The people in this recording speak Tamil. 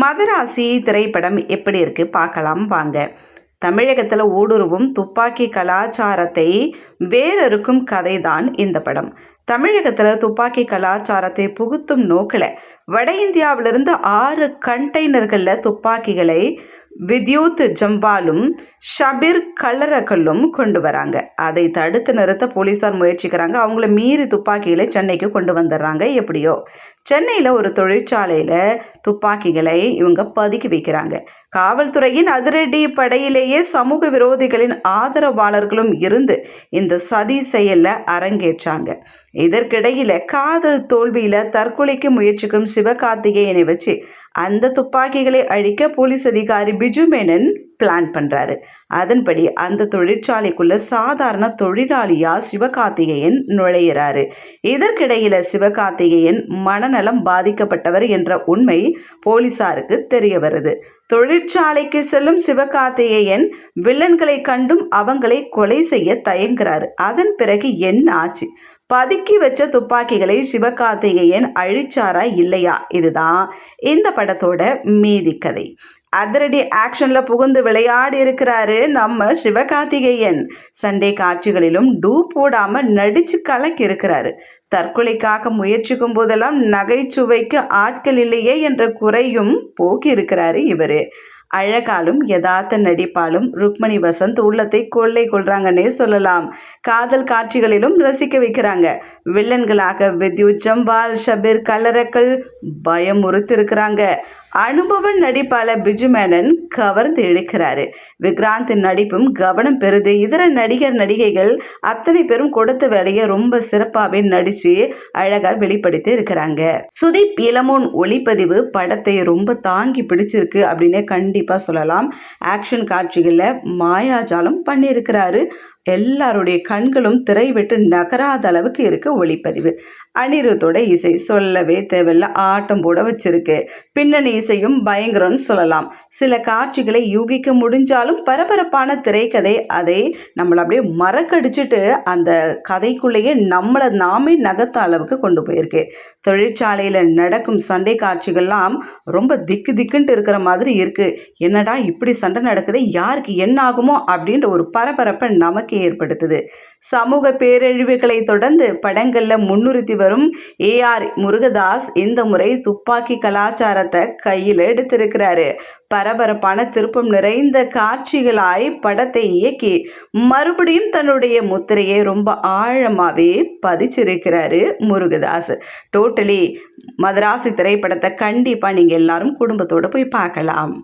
மதராசி திரைப்படம் எப்படி இருக்கு? பார்க்கலாம் வாங்க. தமிழகத்தில் ஊடுருவும் துப்பாக்கி கலாச்சாரத்தை வேறறுக்கும் கதைதான் இந்த படம். தமிழகத்தில் துப்பாக்கி கலாச்சாரத்தை புகுத்தும் நோக்கில் வட இந்தியாவிலிருந்து ஆறு கண்டெய்னர்களில் துப்பாக்கிகளை வித்யூத் ஜம்பாலும் ஷபீர் கல்லரக்கல்லும் கொண்டு வராங்க. அதை தடுத்து நிறுத்த போலீஸார் முயற்சிக்கிறாங்க. அவங்கள மீறி துப்பாக்கிகளை சென்னைக்கு கொண்டு வந்துடுறாங்க. எப்படியோ சென்னையில் ஒரு தொழிற்சாலையில் துப்பாக்கிகளை இவங்க பதுக்கி வைக்கிறாங்க. காவல்துறையின் அதிரடி படையிலேயே சமூக விரோதிகளின் ஆதரவாளர்களும் இருந்து இந்த சதி செயலில் அரங்கேற்றாங்க. இதற்கிடையில் காதல் தோல்வியில் தற்கொலைக்கு முயற்சிக்கும் சிவகார்த்திகேயனை வச்சு அந்த துப்பாக்கிகளை அழிக்க போலீஸ் அதிகாரி பிஜு மேனன் பிளான் பண்ணுறாரு அதன்படி அந்த தொழிற்சாலைக்குள்ள சாதாரண தொழிலாளியாக சிவகார்த்திகேயன் நுழையிறாரு. இதற்கிடையில் சிவகார்த்திகேயன் மனநலம் பாதிக்கப்பட்டவர் என்ற உண்மை போலீசாருக்கு தெரிய வருது. தொழிற்சாலைக்கு செல்லும் சிவகார்த்திகேயன் வில்லன்களை கண்டும் அவங்களை கொலை செய்ய தயங்குறாரு. அதன் பிறகு என்ன ஆச்சு? பதுக்கி வச்ச துப்பாக்கிகளை சிவகார்த்திகேயன் அழிச்சாரா இல்லையா? இதுதான் இந்த படத்தோட மீதி கதை. அதிரடி ஆக்ஷன்ல புகுந்து விளையாடி இருக்கிறாரு நம்ம சிவகார்த்திகேயன். சண்டே காட்சிகளிலும் டூ போடாம நடிச்சு கலக்கி இருக்கிறாரு. தற்கொலைக்காக முயற்சிக்கும் போதெல்லாம் நகைச்சுவைக்கு ஆட்கள் இல்லையே என்ற குறையும் போக்கி இருக்கிறாரு இவரு. அழகாலும் யதார்த்த நடிப்பாலும் ருக்மணி வசந்த் உள்ளத்தை கொள்ளை கொள்றாங்கன்னே சொல்லலாம். காதல் காட்சிகளிலும் ரசிக்க வைக்கிறாங்க. வில்லன்களாக வித்யுத் ஜம்பால் ஷபீர் கல்லறக்கள் பயமுறுத்திருக்கிறாங்க அனுபவ நடிப்பாளர் பிஜு மேனன் கவர்ந்து இழுக்கிறாரு. விக்ராந்தின் நடிப்பும் கவனம் பெறுது. இதர நடிகர் நடிகைகள் அத்தனை பேரும் கொடுத்த வேலையை ரொம்ப சிறப்பாகவே நடிச்சு அழகா வெளிப்படுத்தி இருக்கிறாங்க. சுதீப் இளமோன் ஒளிப்பதிவு படத்தை ரொம்ப தாங்கி பிடிச்சிருக்கு அப்படின்னு கண்டிப்பா சொல்லலாம். ஆக்ஷன் காட்சிகளில் மாயாஜாலம் பண்ணியிருக்கிறாரு. எல்லாருடைய கண்களும் திரை விட்டு நகராத அளவுக்கு இருக்கு ஒளிப்பதிவு. அனிருத்தோட இசை சொல்லவே தேவையில்ல ஆட்டம் போட வச்சிருக்கு. பின்னணி இசையும் பயங்கரம்னு சொல்லலாம். சில காட்சிகளை யூகிக்க முடிஞ்சாலும் பரபரப்பான திரைக்கதை அதை நம்மளை அப்படியே மறக்கடிச்சிட்டு அந்த கதைக்குள்ளேயே நம்மளை நாமே நகர்த்த அளவுக்கு கொண்டு போயிருக்கு. தொழிற்சாலையில் நடக்கும் சண்டை காட்சிகள்லாம் ரொம்ப திக்கு திக்குன்ட்டு இருக்கிற மாதிரி இருக்கு. என்னடா இப்படி சண்டை நடக்குது? யாருக்கு என்ன ஆகுமோ அப்படின்ற ஒரு பரபரப்பை நமக்கு ஏற்படுத்துது. சமூக பேரழிவுகளை தொடர்ந்து படங்களில் முன்னிறுத்தி வரும் ஏஆர் முருகதாஸ் இந்த முறை துப்பாக்கி கலாச்சாரத்தை கையில் எடுத்திருக்கிறாரு. பரபரப்பான திருப்பம் நிறைந்த காட்சிகளாய் படத்தை இயக்கி மறுபடியும் தன்னுடைய முத்திரையை ரொம்ப ஆழமாகவே பதிச்சிருக்கிறாரு முருகதாஸ். டோட்டலி மதராசி திரைப்படத்தை கண்டிப்பாக நீங்கள் எல்லாரும் குடும்பத்தோடு போய் பார்க்கலாம்.